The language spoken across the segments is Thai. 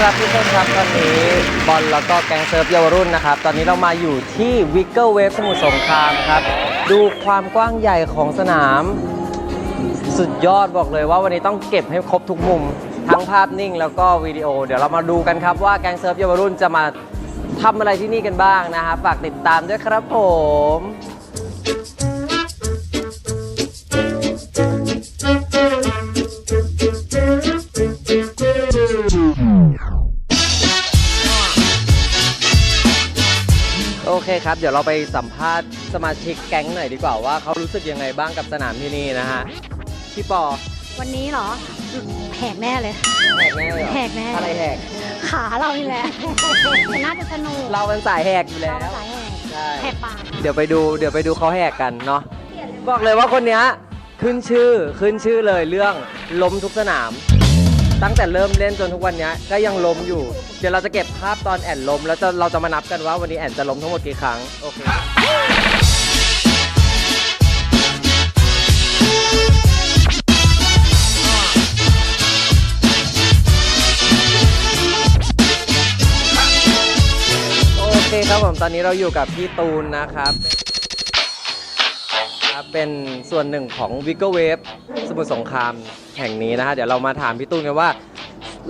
ครับทุกคนครับตอนนี้บอลแล้วก็แกงเซิร์ฟเยาวรุ่นนะครับ ตอนนี้เรามาอยู่ที่วิกเกิลเวฟสมุทรสงครามครับ ดูความกว้างใหญ่ของสนาม สุดยอดบอกเลยว่าวันนี้ต้องเก็บให้ครบทุกมุม ทั้งภาพนิ่งแล้วก็วิดีโอ เดี๋ยวเรามาดูกันครับว่าแกงเซิร์ฟเยาวรุ่นจะมาทำอะไรที่นี่กันบ้างนะครับฝากติดตามด้วยครับผม โอเคครับ เดี๋ยวเราไปสัมภาษณ์สมาชิกแก๊งหน่อยดีกว่าว่าเขารู้สึกยังไงบ้างกับสนามที่นี่นะฮะพี่ปอวันนี้เหรอแหกแน่เลย แหกแน่เลยเหรอแหกแน่ อะไรแหกขาเรานี่แหละแต่น่าจะสนุกเราเป็นสายแหกอยู่แล้วเราสายแหกใช่แหกปากเดี๋ยวไปดูเดี๋ยวไปดูเขาแหกกันเนาะบอกเลยว่าคนเนี้ยขึ้นชื่อขึ้นชื่อเลยเรื่องล้มทุกสนาม ตั้งแต่เริ่มเล่นจนทุกวันเนี้ยก็ยังล้มอยู่ เดี๋ยวเราจะเก็บภาพตอนแอนล้มแล้วจะเราจะมานับกันว่าวันนี้แอนจะล้มทั้งหมดกี่ครั้ง โอเค โอเคครับผม ตอนนี้เราอยู่กับพี่ตูนนะครับครับเป็นส่วนหนึ่งของ w i g g l e Wave สมุทรสงคราม แห่งนี้นะฮะเดี๋ยวเรามาถามพี่ตุ้นกันว่า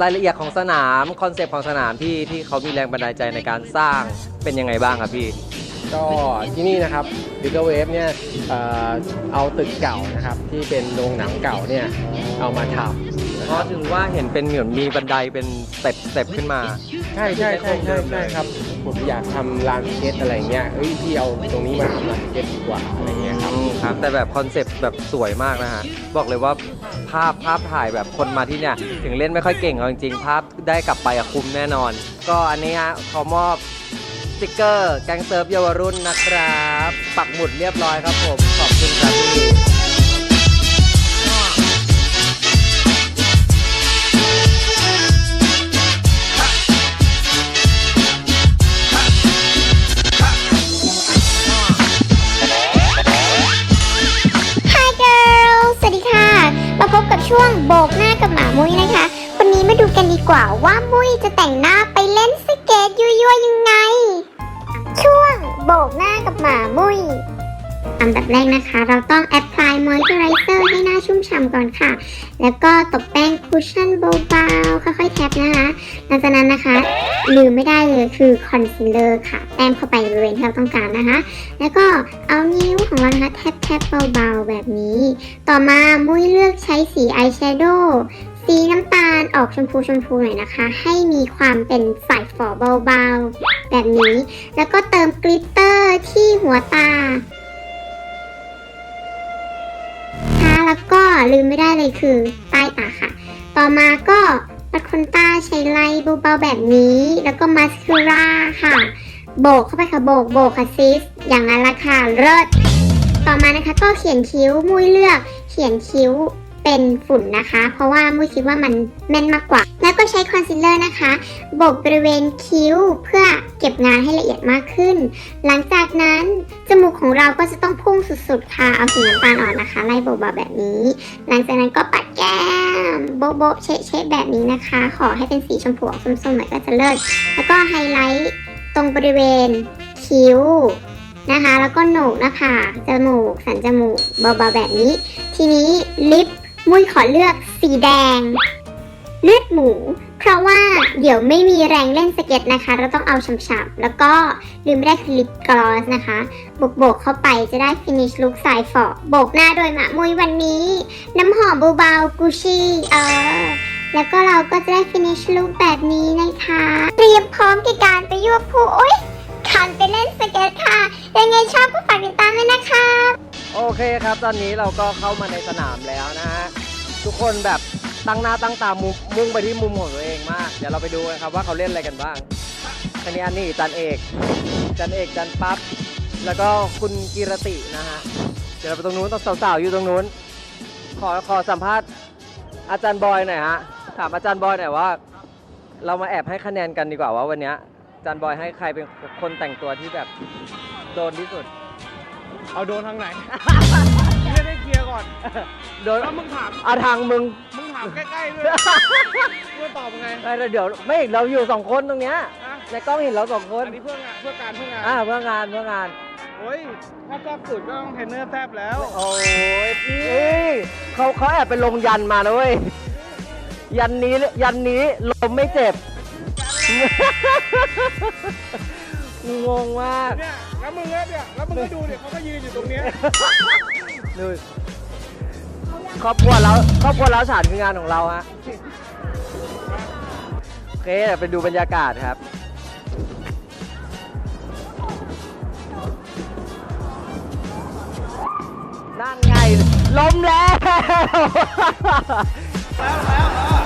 รายละเอียดของสนามคอนเซปต์ของสนามที่ที่เขามีแรงบันดาลใจในการสร้างเป็นยังไงบ้างครับพี่ ก็ที่นี่นะครับ b i g g e r Wave เนี่ยเอ่อเอาตึกเก่านะครับ ที่เป็นโรงหนังเก่าเนี่ยเอามาทำนะเพครัราะบถึงว่าเห็นเป็นเหมือนมีบันไดเป็นสเต็ปสเต็ปขึ้นมา ใช่ใช่ใช่ใช่ใช่ครับผมอยากทำลานสเก็ตอะไรเงี้ยเอ้ยพี่เอาตรงนี้มาทำลานสเก็ตดีกว่าอะไรเงี้ยครับอืมครับแต่แบบคอนเซปต์แบบสวยมากนะฮะบอกเลยว่าภาพภาพถ่ายแบบคนมาที่เนี่ยถึงเล่นไม่ค่อยเก่งเอาจริงๆภาพได้กลับไปอะคุ้มแน่นอน ก็อันนี้ฮะขอมอบ สติกเกอร์แกงเซิร์ฟเยาวรุ่นนะครับ ปักหมุดเรียบร้อยครับผม ขอบคุณครับพี่ Hi girls สวัสดีค่ะมาพบกับช่วงโบกหน้ากับหมามุ้ยนะคะ มาดูกันดีกว่าว่ามุ้ยจะแต่งหน้าไปเล่นสเกตยั่วๆยังไง ช่วงโบกหน้ากับหมามุ้ยอันดับแรกนะคะ เราต้อง apply moisturizer ให้หน้าชุ่มฉ่ำก่อนค่ะ แล้วก็ตบแป้งคุชชั่นเบาๆค่อยๆแท็บนะคะหลังจากนั้นนะคะลืมไม่ได้เลยคือคอนซีลเลอร์ค่ะ แต้มเข้าไปบริเวณที่เราต้องการนะคะ แล้วก็เอานิ้วของเรานะคะแทบแทบเบาๆแบบนี้ ต่อมามุ้ยเลือกใช้สีอายแชโดว์ สีน้ำตาลออกชมพูชมพูหน่อยนะคะ ให้มีความเป็นสายฝอเบาๆ แบบนี้ แล้วก็เติมกลิตเตอร์ที่หัวตาค่ะแล้วก็ลืมไม่ได้เลยคือใต้ตาค่ะ ต่อมาก็ปัดขนตาใช้ไล่เบาๆแบบนี้ แล้วก็มาสคาร่าค่ะ โบกเข้าไปค่ะโบกโบกค่ะซิส อย่างนั้นละค่ะเลิศต่อมานะคะก็เขียนคิ้วมุ้ยเลือก เขียนคิ้ว เป็นฝุ่นนะคะ เพราะว่ามุ้ยคิดว่ามันแม่นมากกว่า แล้วก็ใช้คอนซีลเลอร์นะคะบกบริเวณคิ้วเพื่อเก็บงานให้ละเอียดมากขึ้น หลังจากนั้นจมูกของเราก็จะต้องพุ่งสุดๆค่ะเอาสีน้ำตาลอ่อนนะคะ ไล่โบะๆแบบนี้ หลังจากนั้นก็ปัดแก้มโบะๆเชะๆแบบนี้นะคะ ขอให้เป็นสีชมพูออกส้มๆหน่อยก็จะเลิศแล้วก็ไฮไลท์ตรงบริเวณคิ้วนะคะ แล้วก็โหนกหน้าผากจมูกสันจมูกเบาๆแบบนี้ ทีนี้ลิป มุ้ยขอเลือกสีแดง เลือดหมู เพราะว่าเดี๋ยวไม่มีแรงเล่นสเก็ตนะคะ เราต้องเอาฉ่ำๆแล้วก็ลืมไม่ได้คือลิปกลอสนะคะโบกๆเข้าไปจะได้ฟินิชลุคสายฝอโบกหน้าโดยหมามุ้ยวันนี้ น้ำหอมเบาๆกูชี่เออแล้วก็เราก็จะได้ฟินิชลุคแบบนี้นะคะ เตรียมพร้อมในการไปยั่วผู้โอ๊ยคันไปเล่นสเก็ตค่ะ ยังไงชอบก็ฝากติดตามด้วยนะคะ โอเคครับ ตอนนี้เราก็เข้ามาในสนามแล้วนะฮะทุกคนแบบตั้งหน้าตั้งตามุมุ่งไปที่มุมของตัวเองมาก เดี๋ยวเราไปดูกันครับว่าเขาเล่นอะไรกันบ้างคันนี้อันนี้จันเอกจันเอกจันปั๊บแล้วก็คุณกีรตินะฮะเดี๋ยวเราไปตรงนู้นต้องสาวๆอยู่ตรงนู้น ขอขอสัมภาษณ์อาจารย์บอยหน่อยฮะถามอาจารย์บอยหน่อยว่า เรามาแอบให้คะแนนกันดีกว่าว่าวันนี้อาจารย์บอยให้ใครเป็นคนแต่งตัวที่แบบโดนที่สุด เอาโดนทางไหนไม่ได้เคลียร์ก่อนเดี๋ยวแล้วมึงถามอาทางมึง มึงถามใกล้ๆด้วยเพื่อตอบไงไม่เดี๋ยวไม่เราอยู่สองคนตรงเนี้ยนะในกล้องเห็นเราสองคนอันนี้เพื่องานเพื่อการเพื่องานอ่าเพื่องานเพื่องานโอ้ยถ้าแซบสุดก็ต้องเทรนเนอร์แซบแล้วโอ้ยพี่เขาเขาแอบไปลงยันมานะเว้ยยันนี้ยันนี้ลมไม่เจ็บ งงมากเนี่ย แล้วมึงก็เนี่ยแล้วมึงก็ดูเนี่ยเขาก็ยืนอยู่ตรงเนี้ยดูครอบครัวแล้วครอบครัวแล้วฉานคืองานของเราฮะโอเคเดี๋ยวไปดูบรรยากาศครับนั่นไงล้มแล้วแล้วแล้ว